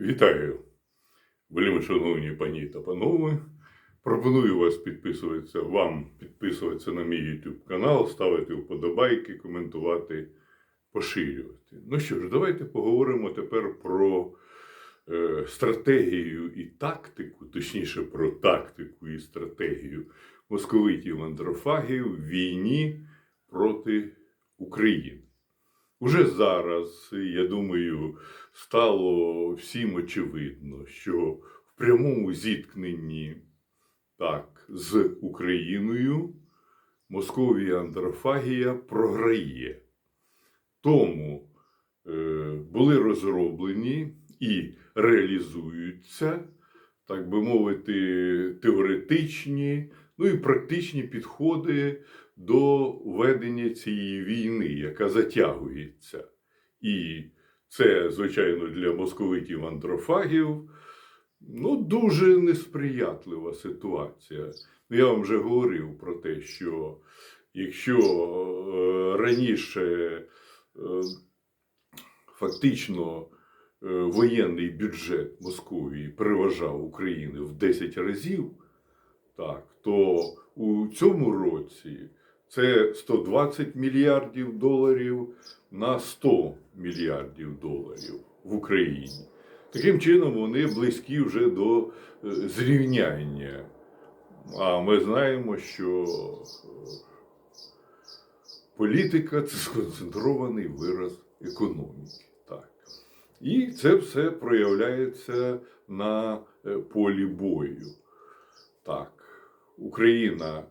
Вітаю, вельми шановні пані та панове. Пропоную вас підписуватися, вам підписуватися на мій YouTube канал, ставити вподобайки, коментувати, поширювати. Ну що ж, давайте поговоримо тепер про е, стратегію і тактику, точніше про тактику і стратегію московитів андрофагів в війні проти України. Уже зараз, я думаю, стало всім очевидно, що в прямому зіткненні так, з Україною Московія андрофагія програє. Тому е, були розроблені і реалізуються, так би мовити, теоретичні, ну і практичні підходи до ведення цієї війни, яка затягується. І це, звичайно, для московитів андрофагів ну, дуже несприятлива ситуація. Ну, Я вам вже говорив про те, що якщо е, раніше е, фактично е, воєнний бюджет Московії переважав України в 10 разів, так, то у цьому році це 120 мільярдів доларів на 100 мільярдів доларів в Україні. Таким чином, вони близькі вже до е, зрівняння. А ми знаємо, що е, політика це сконцентрований вираз економіки. Так. І це все проявляється на е, полі бою. Так, Україна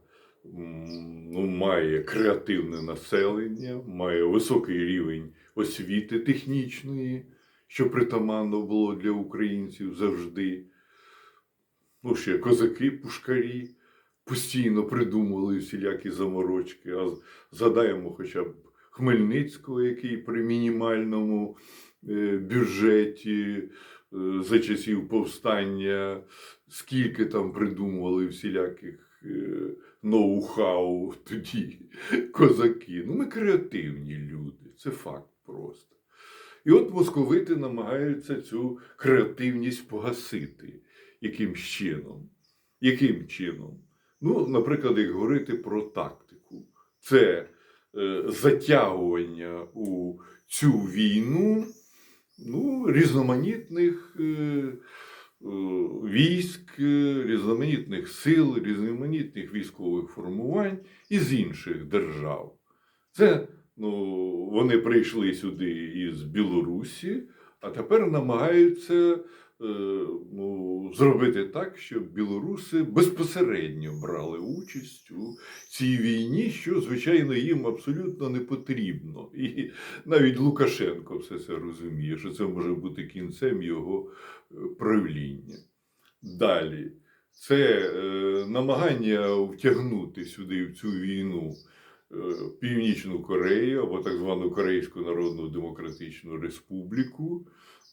ну, має креативне населення, має високий рівень освіти технічної, що притаманно було для українців завжди. Ну, ще козаки, пушкарі постійно придумували всілякі заморочки. А з- згадаємо хоча б Хмельницького, який при мінімальному е, бюджеті е, за часів повстання, скільки там придумували всіляких ноу-хау тоді козаки. Ну, ми креативні люди, це факт просто. І от московити намагаються цю креативність погасити. Яким чином? Яким чином? Ну, наприклад, як говорити про тактику, це е, затягування у цю війну ну, різноманітних е, е, військ, е, різноманітних сил, різноманітних військових формувань із інших держав. Це ну, вони прийшли сюди із Білорусі, а тепер намагаються е, ну, зробити так, щоб білоруси безпосередньо брали участь у цій війні, що, звичайно, їм абсолютно не потрібно. І навіть Лукашенко все це розуміє, що це може бути кінцем його е, правління. Далі, це е, намагання втягнути сюди в цю війну е, Північну Корею або так звану Корейську Народну Демократичну Республіку.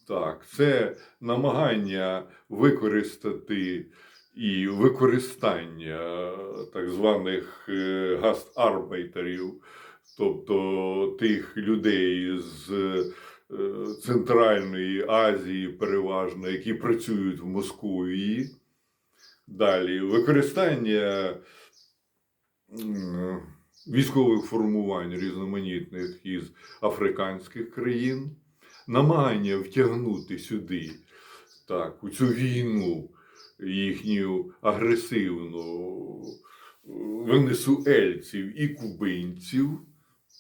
Так, це намагання використати і використання е, так званих е, гастарбайтерів, тобто тих людей з е, Центральної Азії, переважно, які працюють в Московії. Далі використання військових формувань різноманітних із африканських країн, намагання втягнути сюди. Так, у цю війну їхню агресивну венесуельців і кубинців.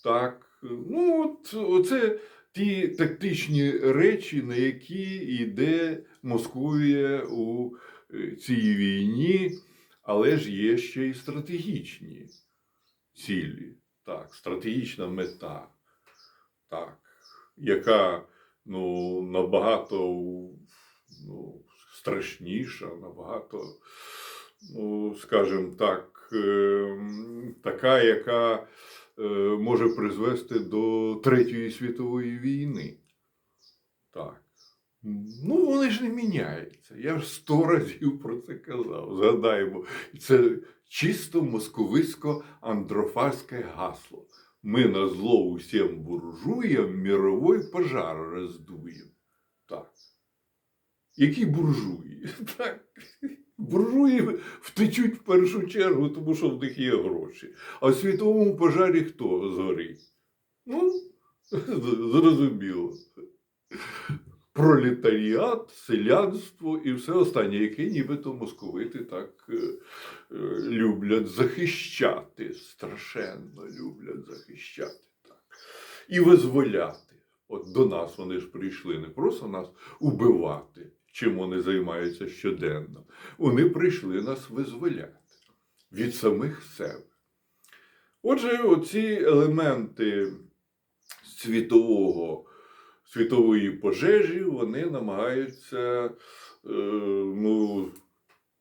Так, ну, от, оце ті тактичні речі, на які йде Московія у е, цій війні, але ж є ще й стратегічні цілі, так, стратегічна мета, так, яка ну, набагато ну, страшніша, набагато, ну, скажімо так, ем, така, яка е, може призвести до Третьої світової війни. Так. Ну, вони ж не міняються. Я ж сто разів про це казав. Згадаємо, це чисто московицько-андрофарське гасло. Мы на зло усім буржуям мировой пожар роздуємо. Так. Які буржуї? Так. Буржуї втечуть в першу чергу, тому що в них є гроші. А в світовому пожарі хто згорить? Ну, зрозуміло. Пролетаріат, селянство і все останнє, яке нібито московити так е, е, люблять захищати, страшенно люблять захищати. Так. І визволяти. От до нас вони ж прийшли не просто нас убивати, чим вони займаються щоденно. Вони прийшли нас визволяти від самих себе. Отже, оці елементи світового, світової пожежі, вони намагаються, е, ну,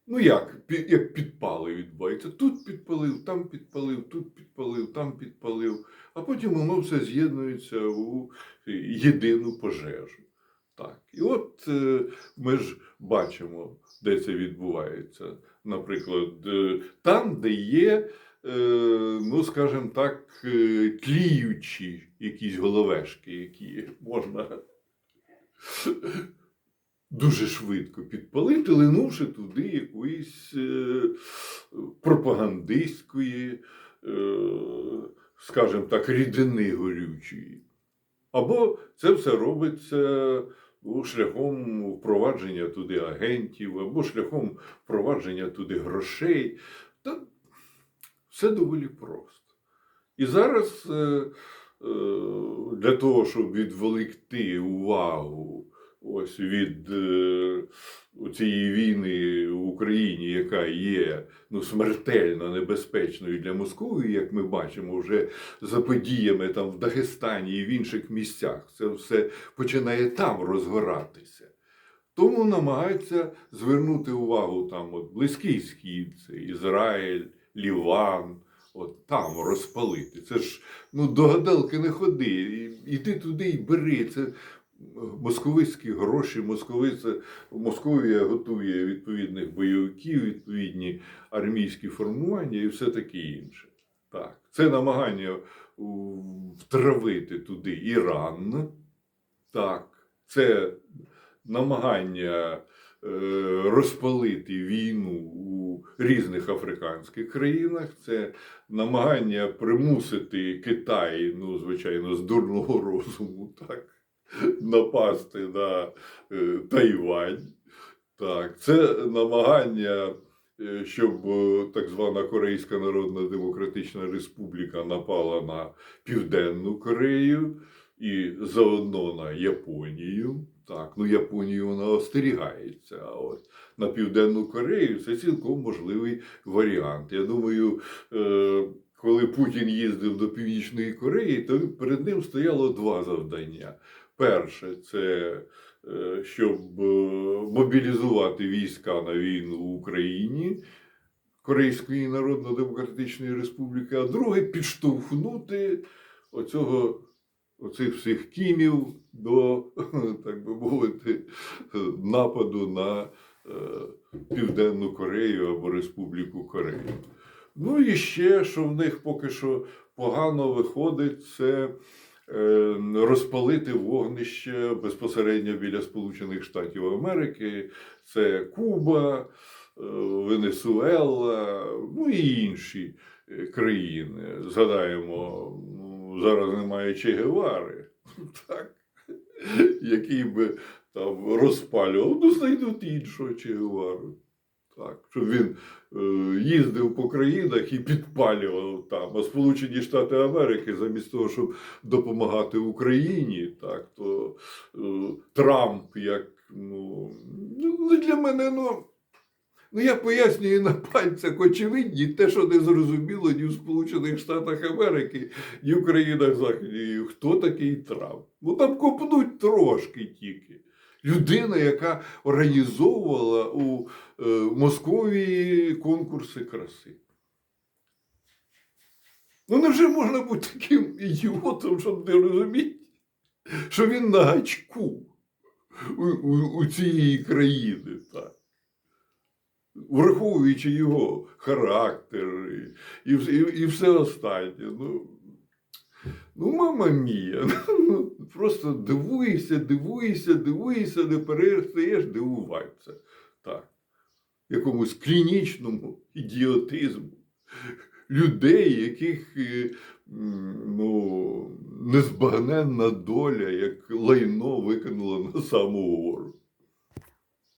ну як, пі- як підпали відбуваються. Тут підпалив, там підпалив, тут підпалив, там підпалив, а потім воно все з'єднується у єдину пожежу. Так. І от е, ми ж бачимо, де це відбувається. Наприклад, е, там, де є, ну, скажімо так, е, тліючі якісь головешки, які можна дуже швидко підпалити, линувши туди якоїсь е, пропагандистської, е, скажімо так, рідини горючої. Або це все робиться ну, шляхом впровадження туди агентів, або шляхом впровадження туди грошей. Та все доволі просто. І зараз е, е, для того, щоб відволікти увагу ось від е, цієї війни в Україні, яка є ну, смертельно небезпечною для Московії, як ми бачимо вже за подіями там в Дагестані і в інших місцях, це все починає там розгоратися. Тому намагаються звернути увагу там от Близький Схід, це Ізраїль, Ліван, от там розпалити. Це ж ну, до гадалки не ходи. Іди туди і бери. Це московицькі гроші, московиця, Московія готує відповідних бойовиків, відповідні армійські формування і все таке інше. Так. Це намагання втравити туди Іран. Так. Це намагання е, розпалити війну у різних африканських країнах. Це намагання примусити Китай, ну, звичайно, з дурного розуму, так, напасти на е, Тайвань. Так, це намагання, е, щоб е, так звана Корейська Народна Демократична Республіка напала на Південну Корею і заодно на Японію. Так, ну Японію вона остерігається. А от на Південну Корею це цілком можливий варіант. Я думаю, е, коли Путін їздив до Північної Кореї, то перед ним стояло два завдання. Перше, це е, щоб е, мобілізувати війська на війну в Україні. Корейської Народно-Демократичної Республіки, а друге підштовхнути оцього, оцих всіх кімів до, так би мовити, нападу на е, Південну Корею або Республіку Корею. Ну і ще, що в них поки що погано виходить, це е, розпалити вогнище безпосередньо біля Сполучених Штатів Америки, це Куба, е, Венесуела, ну і інші країни. Згадаємо, зараз немає Че Гевари, так, який би там розпалював, ну знайдуть іншого Че Гевару. Так, щоб він е, їздив по країнах і підпалював там. А Сполучені Штати Америки, замість того, щоб допомагати Україні, так, то е, Трамп, як ну, ну для мене, ну. Ну, я пояснюю на пальцях очевидні те, що не зрозуміло ні в Сполучених Штатах Америки, ні в країнах Західної. Хто такий Трамп? Ну там копнуть трошки тільки. Людина, яка організовувала у е, Московії конкурси краси. Ну, невже можна бути таким ідіотом, щоб не розуміти, що він на гачку у, у, у цієї країни, так? Враховуючи його характер і, і, і, все останнє. Ну, Ну, мама мія, ну, просто дивуєшся, дивуєшся, дивуєшся, не перестаєш дивуватися. Так. Якомусь клінічному ідіотизму людей, яких е, ну, незбагненна доля, як лайно викинула на саму гору.